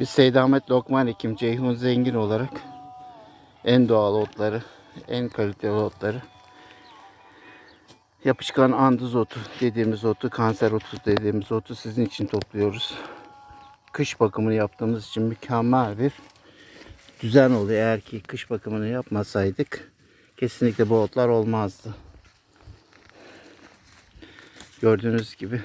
Biz Seydamet Lokman Hekim, Ceyhun Zengin olarak en doğal otları, en kaliteli otları yapışkan andız otu dediğimiz otu, kanser otu dediğimiz otu sizin için topluyoruz. Kış bakımını yaptığımız için mükemmel bir düzen oluyor. Eğer ki kış bakımını yapmasaydık kesinlikle bu otlar olmazdı. Gördüğünüz gibi